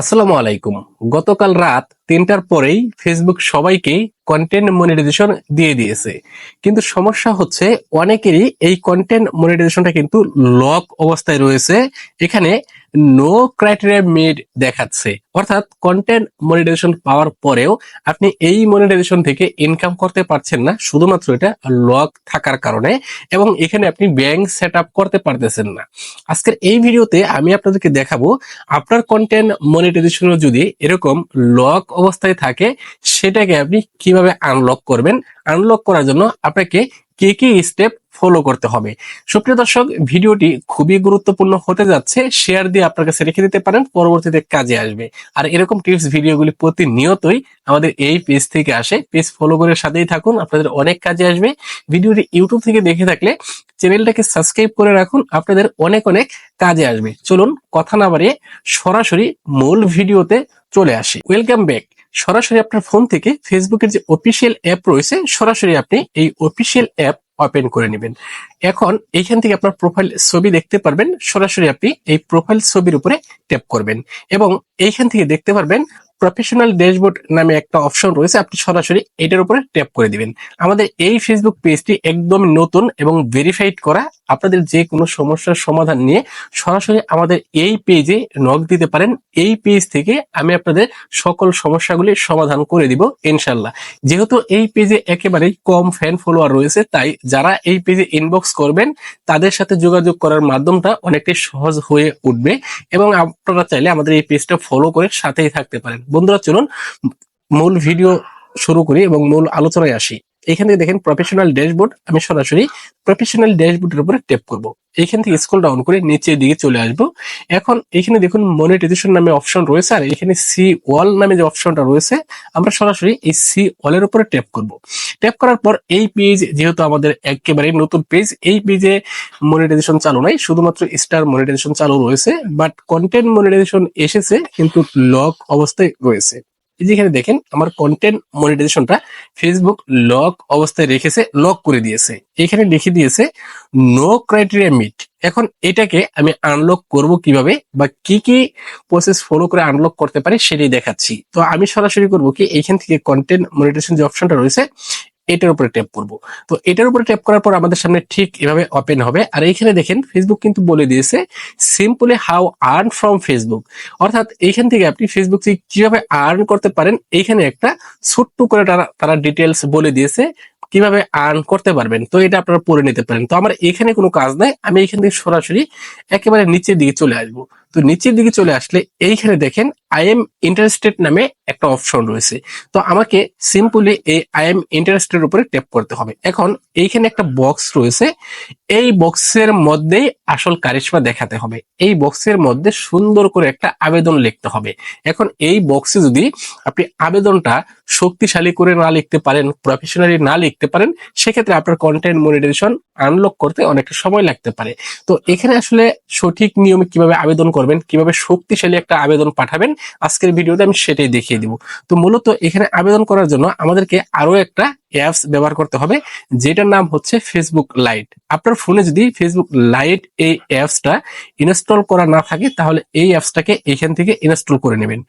আসসালামু আলাইকুম। গতকাল রাত তিনটার পরেই ফেসবুক সবাইকে কন্টেন্ট মনিটাইজেশন দিয়ে দিয়েছে। কিন্তু সমস্যা হচ্ছে অনেকেরই এই কন্টেন্ট মনিটাইজেশনটা কিন্তু লক অবস্থায় রয়েছে। এখানে নো ক্রাইটেরিয়া মেড দেখাচ্ছে। অর্থাৎ কন্টেন্ট মনিটাইজেশন পাওয়ার পরেও আপনি এই মনিটাইজেশন থেকে ইনকাম করতে পারছেন না, শুধুমাত্র এটা লক থাকার কারণে এবং এখানে আপনি ব্যাংক সেট করতে পারতেছেন না। আজকের এই ভিডিওতে আমি আপনাদেরকে দেখাবো, আপনার কন্টেন্ট মনিটাইজেশন যদি এরকম লক অবস্থায় থাকে, সেটাকে আপনি কীভাবে আনলক করবেন? আনলক করার জন্য আপনাকে কি কি স্টেপ ফলো করতে হবে। সুপ্রিয় দর্শক, ভিডিওটি খুবই গুরুত্বপূর্ণ হতে যাচ্ছে। শেয়ার দিয়ে আপনার কাছে রেখে দিতে পারেন, পরবর্তীতে কাজে আসবে। আর এরকম টিপস ভিডিওগুলি প্রতিনিয়তই আমাদের এই পেজ থেকে আসে। পেজ ফলো করে সাথেই থাকুন, আপনাদের অনেক কাজে আসবে। ভিডিওটি ইউটিউব থেকে দেখে থাকলে চ্যানেলটাকে সাবস্ক্রাইব করে রাখুন, আপনাদের অনেক অনেক কাজে আসবে। চলুন কথা না বাড়িয়ে সরাসরি মূল ভিডিওতে চলে আসি। ওয়েলকাম ব্যাক সরাসরি আপনার ফোন থেকে ফেসবুকের যে অফিসিয়াল অ্যাপ রয়েছে, সরাসরি আপনি এই অফিসিয়াল অ্যাপ ওপেন করে নেবেন। এখন এইখান থেকে আপনার প্রোফাইল ছবি দেখতে পারবেন, সরাসরি আপনি এই প্রোফাইল ছবির উপরে ট্যাপ করবেন এবং এইখান থেকে দেখতে পারবেন প্রফেশনাল ড্যাশবোর্ড নামে একটা অপশন রয়েছে, আপনি সরাসরি এটার উপরে ট্যাপ করে দিবেন। আমাদের এই ফেসবুক পেজটি একদম নতুন এবং ভেরিফাইড করা আপনাদের যে কোনো সমস্যার সমাধান নিয়ে সরাসরি আমাদের এই পেজে নক দিতে পারেন। এই পেজ থেকে আমি আপনাদের সকল সমস্যাগুলি সমাধান করে দিব ইনশাল্লাহ যেহেতু এই পেজে একেবারেই কম ফ্যান ফলোয়ার রয়েছে, তাই যারা এই পেজে ইনবক্স করবেন, তাদের সাথে যোগাযোগ করার মাধ্যমটা অনেকটাই সহজ হয়ে উঠবে এবং আপনারা চাইলে আমাদের এই পেজটা ফলো করে সাথেই থাকতে পারেন। বন্ধুরা, চলুন মূল ভিডিও শুরু করি এবং মূল আলোচনায় আসি। এখান থেকে দেখেন প্রফেশনাল ড্যাশবোর্ড আমি সরাসরি প্রফেশনাল ড্যাশবোর্ডের উপরে ট্যাপ করব। এখান থেকে স্ক্রল ডাউন করে নিচের দিকে চলে আসব। এখন এখানে দেখুন মনিটাইজেশন নামে অপশন রয়েছে, আর এখানে সি ওয়াল নামে যে অপশনটা রয়েছে, আমরা সরাসরি এই সি ওয়ালের উপরে ট্যাপ করব। ট্যাপ করার পর এই পেজ যেহেতু আমাদের একেবারে নতুন পেজ এই পেজে মনিটাইজেশন চালু নাই, শুধুমাত্র স্টার মনিটাইজেশন চালু রয়েছে বাট কন্টেন্ট মনিটাইজেশন এসেছে, কিন্তু লক অবস্থায় রয়েছে। যেখানে দেখেন, আমার কন্টেন্ট মনিটাইজেশনটা ফেসবুক লক অবস্থায় রেখেছে লক করে দিয়েছে। এখানে লিখে দিয়েছে নো ক্রাইটেরিয়া মিট এখন এটাকে আমি আনলক করব কীভাবে বা কি কি প্রসেস ফলো করে আনলক করতে পারি সেটাই দেখাচ্ছি। তো আমি সরাসরি করব কি, এখান থেকে কন্টেন্ট মনিটেশন যে অপশনটা রয়েছে এটার উপরে ট্যাপ করব। তো এটার উপরে ট্যাপ করার পর আমাদের সামনে ঠিক এভাবে ওপেন হবে। আর এইখানে দেখেন ফেসবুক কিন্তু বলে দিয়েছে simply how earn from Facebook অর্থাৎ এইখান থেকে আপনি ফেসবুক থেকে কীভাবে আর্ন করতে পারেন, এইখানে একটা ছোট্ট করে তারা তারা ডিটেলস বলে দিয়েছে, কীভাবে আর্ন করতে পারবেন। তো এটা আপনারা পড়ে নিতে পারেন। তো আমার এখানে কোনো কাজ নাই, আমি এখান থেকে সরাসরি একেবারে নিচের দিকে চলে আসব। তো নিচের দিকে চলে আসলে এইখানে দেখেন আই এম ইন্টারেস্টেড নামে একটা অপশন রয়েছে। তো আমাকে সিম্পলি এই আই এম ইন্টারেস্টেড উপরে ট্যাপ করতে হবে। এখন এইখানে একটা বক্স রয়েছে। এই বক্সের মধ্যেই আসল কারিশমা দেখাতে হবে। এই বক্সের মধ্যে সুন্দর করে একটা আবেদন লিখতে হবে। এখন এই বক্সে যদি আপনি আবেদনটা শক্তিশালী করে না লিখতে পারেন প্রফেশনালি না লিখতে পারেন, সেক্ষেত্রে আপনার কন্টেন্ট মনিটাইজেশন আনলক করতে অনেকটা সময় লাগতে পারে। তো এখানে আসলে সঠিক নিয়মে কীভাবে আবেদন করবেন কীভাবে শক্তিশালী একটা আবেদন পাঠাবেন, আজকের ভিডিওতে আমি সেটাই দেখিয়ে দিব। তো মূলত এখানে আবেদন করার জন্য আমাদেরকে আরও একটা অ্যাপস ব্যবহার করতে হবে, যেটার নাম হচ্ছে ফেসবুক লাইট আপনার ফোনে যদি ফেসবুক লাইট এই অ্যাপসটা ইনস্টল করা না থাকে, তাহলে এই অ্যাপসটাকে এখান থেকে ইনস্টল করে নেবেন।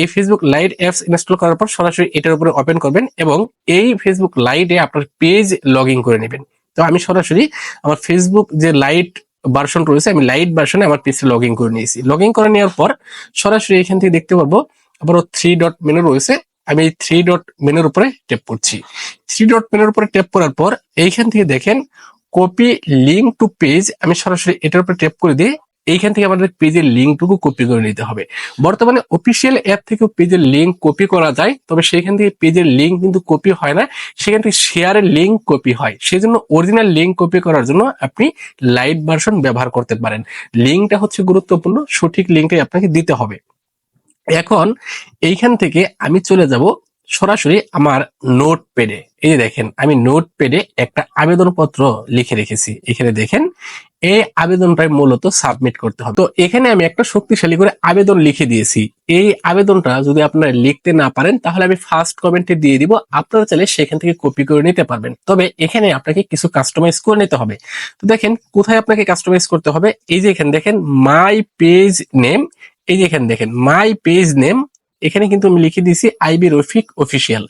এই ফেসবুক লাইট অ্যাপস ইনস্টল করার পর সরাসরি এটার উপরে ওপেন করবেন এবং এই ফেসবুক লাইটে আপনার পেজ লগ করে নেবেন। তো আমি সরাসরি আমার ফেসবুক যে লাইট ভার্সন রয়েছে আমি লাইট ভার্সনে আমার পিসি লগ ইন করে নিয়েছি। লগ ইন করে নেওয়ার পর সরাসরি এখান থেকে দেখতে পারব আবারও থ্রি ডট মেনু রয়েছে, আমি এই থ্রি ডট মেনুর উপরে টেপ করছি। থ্রি ডট মেনুর উপরে টেপ করার পর এইখান থেকে দেখেন কপি লিঙ্ক টু পেজ আমি সরাসরি এটার উপরে টেপ করে দিয়ে এইখান থেকে আমাদের পেজের লিঙ্কটুকু কপি করে নিতে হবে। বর্তমানে অফিসিয়াল অ্যাপ থেকেও পেজের লিঙ্ক কপি করা যায়, তবে সেখান থেকে পেজের লিঙ্ক কিন্তু কপি হয় না। সেখান থেকে শেয়ারের লিঙ্ক কপি হয়। সেই জন্য অরিজিনাল লিঙ্ক কপি করার জন্য আপনি লাইট ভার্সন ব্যবহার করতে পারেন। লিঙ্কটা হচ্ছে গুরুত্বপূর্ণ, সঠিক লিঙ্কটাই আপনাকে দিতে হবে। এখন এইখান থেকে আমি চলে যাব সরাসরি আমার নোট পেডে এই যে দেখেন, আমি নোট পেডে একটা আবেদনপত্র লিখে রেখেছি। এখানে দেখেন, এই আবেদনটাই মূলত সাবমিট করতে হবে। তো এখানে আমি একটা শক্তিশালী করে আবেদন লিখে দিয়েছি। এই আবেদনটা যদি আপনারা লিখতে না পারেন, তাহলে আমি ফার্স্ট কমেন্টে দিয়ে দিব, আপনারা চাইলে সেখান থেকে কপি করে নিতে পারবেন। তবে এখানে আপনাকে কিছু কাস্টমাইজ করে নিতে হবে। তো দেখেন, কোথায় আপনাকে কাস্টমাইজ করতে হবে? এই যে এখানে দেখেন মাই পেজ নেম এই যে এখানে দেখেন মাই পেজ নেম এখানে কিন্তু আমি লিখে দিয়েছি আইবি রফিক অফিসিয়াল।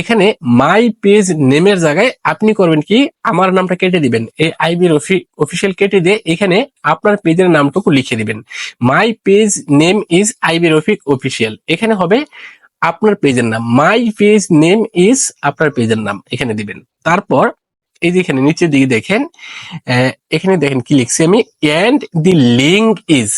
এখানে মাই পেজ নেমের জায়গায় আপনি করবেন কি, আমার নামটা কেটে দিবেন। এই আইবি রফিক অফিসিয়াল কেটে দিয়ে এখানে আপনার পেজের নামটুকু লিখে দিবেন। My page name is IB Rafiq official. এখানে হবে আপনার পেজের নাম। মাই পেজ নেম ইজ আপনার পেজের নাম। এখানে দিবেন। তারপর এই যে এখানে নিচের দিকে দেখেন এখানে দেখেন কি লিখছি আমি এন্ড দি লিঙ্ক ইজ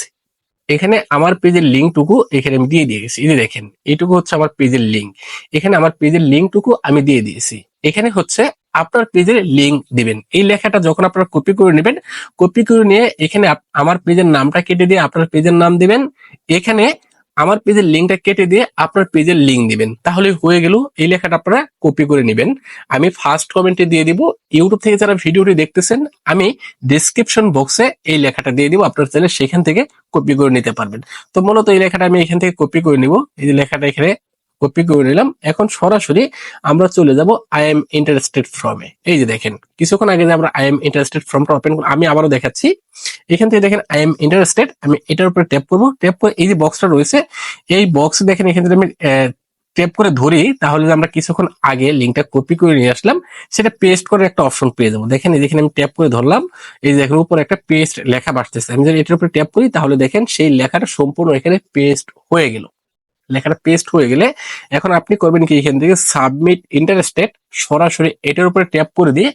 এখানে আমার পেজের লিঙ্কটুকু এখানে আমি দিয়ে দিয়ে গেছি এই দেখেন এইটুকু হচ্ছে আমার পেজের লিঙ্ক। এখানে আমার পেজের লিঙ্কটুকু আমি দিয়ে দিয়েছি। এখানে হচ্ছে আপনার পেজের লিঙ্ক দিবেন। এই লেখাটা যখন আপনারা কপি করে নেবেন কপি করে নিয়ে এখানে আমার পেজের নামটা কেটে দিয়ে আপনার পেজের নাম দিবেন। এখানে আমার পেজের লিঙ্কটা কেটে দিয়ে আপনার পেজের লিঙ্ক দিবেন। তাহলে হয়ে গেল এই লেখাটা আপনারা কপি করে নেবেন। আমি ফার্স্ট কমেন্টে দিয়ে দিব ইউটিউব থেকে যারা ভিডিওটি দেখতেছেন, আমি ডিসক্রিপশন বক্সে এই লেখাটা দিয়ে দিব, আপনার চাইলে সেখান থেকে কপি করে নিতে পারবেন। তো মূলত এই লেখাটা আমি এখান থেকে কপি করে নিব। এই লেখাটা এখানে কপি করে নিলাম। এখন সরাসরি আমরা চলে যাব আই এম ইন্টারেস্টেড ফ্রমে এই যে দেখেন, কিছুক্ষণ আগে যে আমরা আই এম ইন্টারেস্টেড ফর্মটা ওপেন আমি আবারও দেখাচ্ছি। এখান থেকে দেখেন আই এম ইন্টারেস্টেড আমি এটার উপরে ট্যাপ করব। ট্যাপ করে এই যে বক্সটা রয়েছে, এই বক্স দেখেন, এখান থেকে আমি ট্যাপ করে ধরি, তাহলে আমরা কিছুক্ষণ আগে লিঙ্কটা কপি করে নিয়ে আসলাম, সেটা পেস্ট করে একটা অপশন পেয়ে যাব। দেখেন, এই আমি ট্যাপ করে ধরলাম, এই দেখেন উপরে একটা পেস্ট লেখা বাড়তেছে। আমি যদি এটার উপরে ট্যাপ করি, তাহলে দেখেন সেই লেখাটা সম্পূর্ণ এখানে পেস্ট হয়ে গেল। লেখাটা পেস্ট হয়ে গেলে এখন আপনি করবেন কি, এখান থেকে সাবমিট ইন্টারেস্টেড সরাসরি এটার উপরে ট্যাপ করে দিয়ে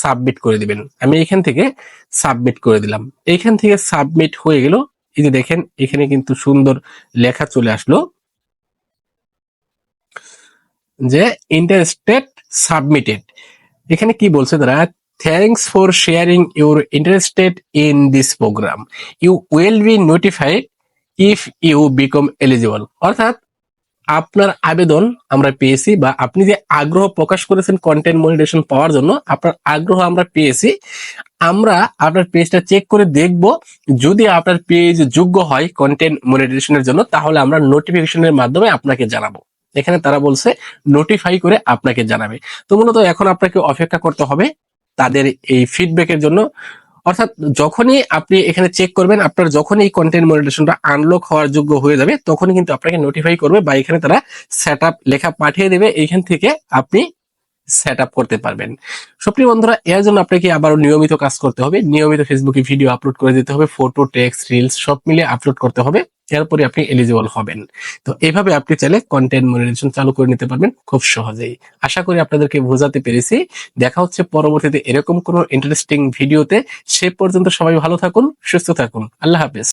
সাবমিট করে দিবেন। আমি এখান থেকে সাবমিট করে দিলাম। এইখান থেকে সাবমিট হয়ে গেল। এই যে দেখেন, এখানে কিন্তু সুন্দর লেখা চলে আসলো যে ইন্টারেস্টেড সাবমিটেড এখানে কি বলছে তারা? Thanks for sharing your interested in this program you will be notified if you become eligible অর্থাৎ আপনার আবেদন আমরা পেয়েছি বা আপনি যে আগ্রহ প্রকাশ করেছেন কন্টেন্ট মনিটেশন পাওয়ার জন্য, আপনার আগ্রহ আমরা পেয়েছি। আমরা আপনার পেজটা চেক করে দেখব। যদি আপনার পেজ যোগ্য হয় কন্টেন্ট মনিটেশনের জন্য, তাহলে আমরা নোটিফিকেশনের মাধ্যমে আপনাকে জানাব। এখানে তারা বলছে নোটিফাই করে আপনাকে জানাবে। তো মূলত এখন আপনাকে অপেক্ষা করতে হবে তাদের এই ফিডব্যাকের জন্য। অর্থাৎ যখনই আপনি এখানে চেক করবেন, আপনার যখনই এই কন্টেন্ট মনিটেশনটা আনলক হওয়ার যোগ্য হয়ে যাবে, তখনই কিন্তু আপনাকে নোটিফাই করবে বা এখানে তারা সেট লেখা পাঠিয়ে দেবে। এইখান থেকে আপনি সেট আপ করতে পারবেন। সুপ্রিয় বন্ধুরা, এর জন্য আপনাকে আবার নিয়মিত কাজ করতে হবে। নিয়মিত ফেসবুকে ভিডিও আপলোড করে দিতে হবে ফটো টেক্সট রিলস সব মিলে আপলোড করতে হবে। এরপরে আপনি এলিজিবল হবেন। তো এইভাবে আপনি চাইলে কন্টেন্ট মনিটেশন চালু করে নিতে পারবেন খুব সহজেই। আশা করি আপনাদেরকে বোঝাতে পেরেছি। দেখা হচ্ছে পরবর্তীতে এরকম কোনো ইন্টারেস্টিং ভিডিওতে সে পর্যন্ত সবাই ভালো থাকুন, সুস্থ থাকুন। আল্লাহ হাফেজ।